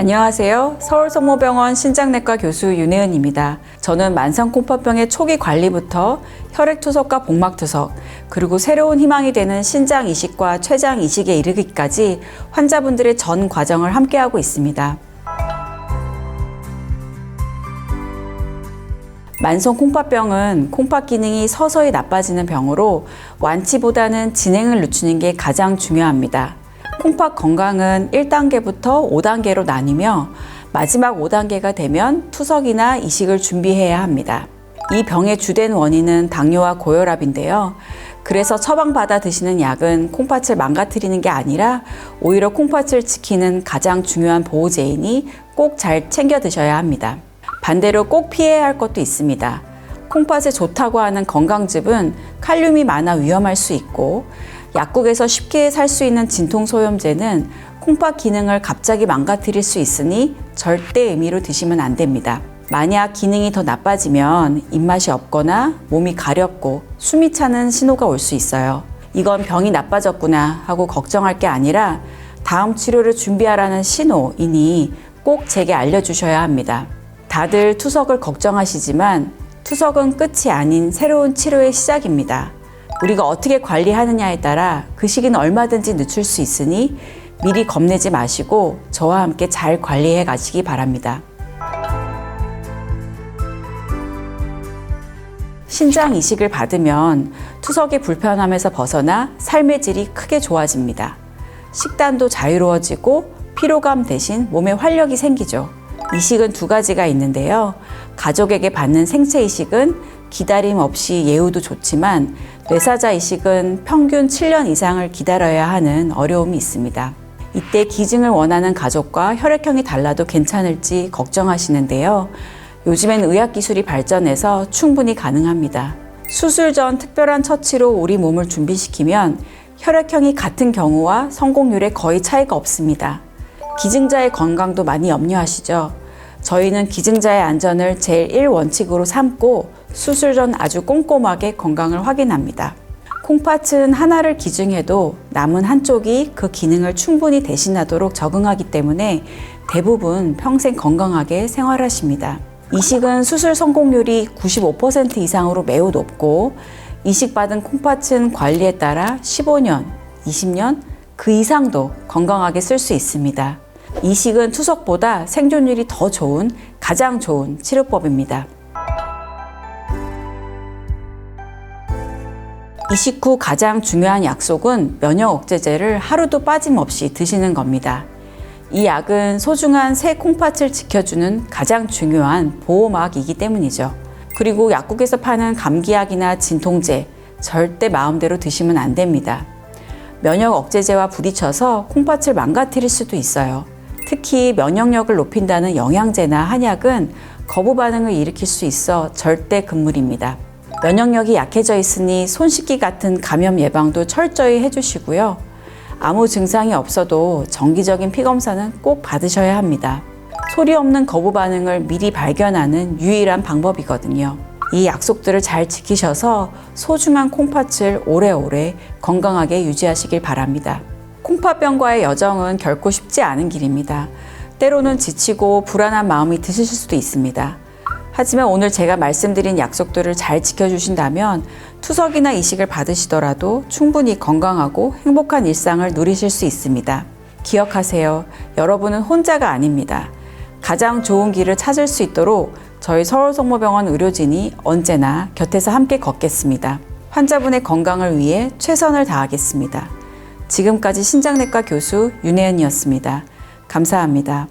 안녕하세요. 서울성모병원 신장내과 교수 윤혜은입니다. 저는 만성콩팥병의 초기 관리부터 혈액투석과 복막투석, 그리고 새로운 희망이 되는 신장 이식과 췌장 이식에 이르기까지 환자분들의 전 과정을 함께하고 있습니다. 만성 콩팥병은 콩팥 기능이 서서히 나빠지는 병으로 완치보다는 진행을 늦추는 게 가장 중요합니다. 콩팥 건강은 1단계부터 5단계로 나뉘며 마지막 5단계가 되면 투석이나 이식을 준비해야 합니다. 이 병의 주된 원인은 당뇨와 고혈압인데요. 그래서 처방받아 드시는 약은 콩팥을 망가뜨리는 게 아니라 오히려 콩팥을 지키는 가장 중요한 보호제이니 꼭 잘 챙겨 드셔야 합니다. 반대로 꼭 피해야 할 것도 있습니다. 콩팥에 좋다고 하는 건강즙은 칼륨이 많아 위험할 수 있고 약국에서 쉽게 살 수 있는 진통소염제는 콩팥 기능을 갑자기 망가뜨릴 수 있으니 절대 의미로 드시면 안 됩니다. 만약 기능이 더 나빠지면 입맛이 없거나 몸이 가렵고 숨이 차는 신호가 올 수 있어요. 이건 병이 나빠졌구나 하고 걱정할 게 아니라 다음 치료를 준비하라는 신호이니 꼭 제게 알려주셔야 합니다. 다들 투석을 걱정하시지만 투석은 끝이 아닌 새로운 치료의 시작입니다. 우리가 어떻게 관리하느냐에 따라 그 시기는 얼마든지 늦출 수 있으니 미리 겁내지 마시고 저와 함께 잘 관리해 가시기 바랍니다. 신장 이식을 받으면 투석의 불편함에서 벗어나 삶의 질이 크게 좋아집니다. 식단도 자유로워지고 피로감 대신 몸에 활력이 생기죠. 이식은 두 가지가 있는데요. 가족에게 받는 생체 이식은 기다림 없이 예후도 좋지만 뇌사자 이식은 평균 7년 이상을 기다려야 하는 어려움이 있습니다. 이때 기증을 원하는 가족과 혈액형이 달라도 괜찮을지 걱정하시는데요. 요즘엔 의학 기술이 발전해서 충분히 가능합니다. 수술 전 특별한 처치로 우리 몸을 준비시키면 혈액형이 같은 경우와 성공률에 거의 차이가 없습니다. 기증자의 건강도 많이 염려하시죠? 저희는 기증자의 안전을 제일 1원칙으로 삼고 수술 전 아주 꼼꼼하게 건강을 확인합니다. 콩팥은 하나를 기증해도 남은 한쪽이 그 기능을 충분히 대신하도록 적응하기 때문에 대부분 평생 건강하게 생활하십니다. 이식은 수술 성공률이 95% 이상으로 매우 높고 이식받은 콩팥은 관리에 따라 15년, 20년 그 이상도 건강하게 쓸 수 있습니다. 이식은 투석보다 생존율이 더 좋은 가장 좋은 치료법입니다. 이식 후 가장 중요한 약속은 면역 억제제를 하루도 빠짐없이 드시는 겁니다. 이 약은 소중한 새 콩팥을 지켜주는 가장 중요한 보호막이기 때문이죠. 그리고 약국에서 파는 감기약이나 진통제 절대 마음대로 드시면 안 됩니다. 면역 억제제와 부딪혀서 콩팥을 망가뜨릴 수도 있어요. 특히 면역력을 높인다는 영양제나 한약은 거부 반응을 일으킬 수 있어 절대 금물입니다. 면역력이 약해져 있으니 손 씻기 같은 감염 예방도 철저히 해주시고요. 아무 증상이 없어도 정기적인 피검사는 꼭 받으셔야 합니다. 소리 없는 거부 반응을 미리 발견하는 유일한 방법이거든요. 이 약속들을 잘 지키셔서 소중한 콩팥을 오래오래 건강하게 유지하시길 바랍니다. 콩팥병과의 여정은 결코 쉽지 않은 길입니다. 때로는 지치고 불안한 마음이 드실 수도 있습니다. 하지만 오늘 제가 말씀드린 약속들을 잘 지켜주신다면 투석이나 이식을 받으시더라도 충분히 건강하고 행복한 일상을 누리실 수 있습니다. 기억하세요. 여러분은 혼자가 아닙니다. 가장 좋은 길을 찾을 수 있도록 저희 서울성모병원 의료진이 언제나 곁에서 함께 걷겠습니다. 환자분의 건강을 위해 최선을 다하겠습니다. 지금까지 신장내과 교수 윤혜은이었습니다. 감사합니다.